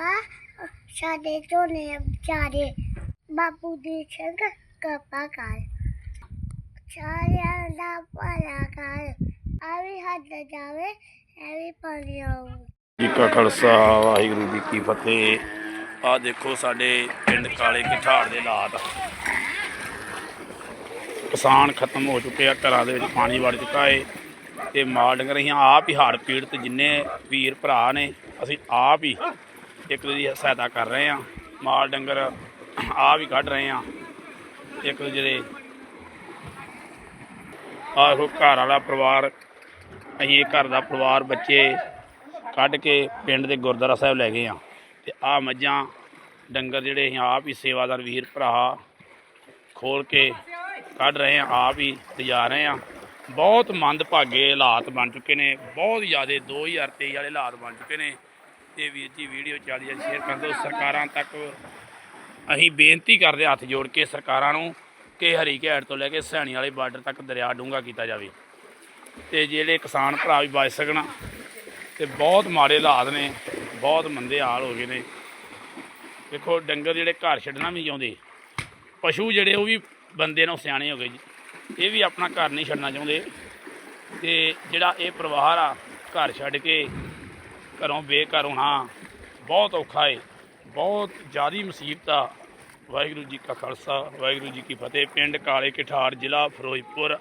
ਪਾਪਾ ਸਾਡੇ ਝੋਨੇ ਵਿਚਾਰੇ ਬਾਪੂ ਦੀ ਸਿੰਘ ਕਪਾ ਕਰ ਸਾਰਿਆਂ ਦਾ ਭਲਾ ਕਰ ਆਵੀ ਹੱਥ ਜਾਵੇ ਐਵੀ ਪਾਣੀ ਆਊ ਜੀ ਕਾ ਖਾਲਸਾ, ਵਾਹਿਗੁਰੂ ਜੀ ਕੀ ਫਤਿਹ। ਆ ਦੇਖੋ ਸਾਡੇ ਪਿੰਡ ਕਾਲੇ ਕਿਠਾੜ ਦੇ ਹਾਲਾਤ। ਕਿਸਾਨ ਖਤਮ ਹੋ ਚੁੱਕੇ ਆ, ਘਰਾਂ ਦੇ ਵਿੱਚ ਪਾਣੀ ਵੜ ਚੁੱਕਾ ਏ। ਤੇ ਮਾਲ ਡੰਗਰ ਅਸੀਂ ਆਪ ਹੀ ਹੜ੍ਹ ਪੀੜਤ ਜਿੰਨੇ ਵੀਰ ਭਰਾ ਨੇ, ਅਸੀਂ ਆਪ ਹੀ ਇੱਕ ਦੂਜੇ ਦੀ ਸਹਾਇਤਾ ਕਰ ਰਹੇ ਆ ਮਾਲ, ਡੰਗਰ ਆਪ ਹੀ ਕੱਢ ਰਹੇ ਆ ਇੱਕ ਦੂਜੇ ਦੇ ਆਹੋ ਘਰ ਵਾਲਾ ਪਰਿਵਾਰ, ਅਸੀਂ ਘਰ ਦਾ ਪਰਿਵਾਰ, ਬੱਚੇ ਕੱਢ ਕੇ ਪਿੰਡ ਦੇ ਗੁਰਦੁਆਰਾ ਸਾਹਿਬ ਲੈ ਗਏ ਆ ਤੇ ਆ ਮੱਝਾਂ, ਡੰਗਰ ਜਿਹੜੇ ਅਸੀਂ ਆਪ ਹੀ ਸੇਵਾਦਾਰ ਵੀਰ ਭਰਾ ਖੋਲ ਕੇ ਕੱਢ ਰਹੇ ਆ ਆਪ ਹੀ ਲਿਜਾ ਰਹੇ ਆ ਬਹੁਤ ਮੰਦਭਾਗੇ ਹਾਲਾਤ ਬਣ ਚੁੱਕੇ ਨੇ, ਬਹੁਤ ਜ਼ਿਆਦਾ 2023 ਵਾਲੇ ਹਾਲਾਤ ਬਣ ਚੁੱਕੇ ਨੇ। ਤੇ ਵੀਰ ਜੀ ਵੀਡੀਓ ਚੱਲ ਜਾ ਸ਼ੇਅਰ ਕਰ ਦਿਓ। ਸਰਕਾਰਾਂ ਤੱਕ ਅਸੀਂ ਬੇਨਤੀ ਕਰਦੇ ਹੱਥ ਜੋੜ ਕੇ ਸਰਕਾਰਾਂ ਨੂੰ ਕਿ ਹਰੀ ਘੈਟ ਤੋਂ ਲੈ ਕੇ ਸੈਣੀ ਵਾਲੇ ਬਾਰਡਰ ਤੱਕ ਦਰਿਆ ਡੂੰਘਾ ਕੀਤਾ ਜਾਵੇ। ਤੇ ਜਿਹੜੇ ਕਿਸਾਨ ਭਰਾ ਵੀ ਬਚ ਸਕਣ ਤੇ ਬਹੁਤ ਮਾੜੇ ਹਾਲਾਤ ਨੇ, ਬਹੁਤ ਮੰਦੇ ਹਾਲ ਹੋ ਗਏ ਨੇ। ਦੇਖੋ, ਡੰਗਰ ਜਿਹੜੇ ਘਰ ਛੱਡਣਾ ਵੀ ਚਾਹੁੰਦੇ। ਪਸ਼ੂ ਜਿਹੜੇ ਉਹ ਵੀ ਬੰਦੇ ਨੂੰ ਸਿਆਣੇ ਹੋ ਗਏ ਜੀ। ਇਹ ਵੀ ਆਪਣਾ ਘਰ ਨਹੀਂ ਛੱਡਣਾ ਚਾਹੁੰਦੇ। ਤੇ ਜਿਹੜਾ ਇਹ ਪਰਿਵਾਰ ਆ, ਘਰ ਛੱਡ ਕੇ ਘਰੋਂ, ਬੇਘਰ ਹੋਣਾ ਬਹੁਤ ਔਖਾ ਏ। ਬਹੁਤ ਜ਼ਿਆਦੀ ਮੁਸੀਬਤ ਆ। ਵਾਹਿਗੁਰੂ ਜੀ ਕਾ ਖਾਲਸਾ, ਵਾਹਿਗੁਰੂ ਜੀ ਕੀ ਫਤਿਹ। ਪਿੰਡ ਕਾਲੇ ਕਿਠਾਰ ਜ਼ਿਲ੍ਹਾ ਫਿਰੋਜ਼ਪੁਰ।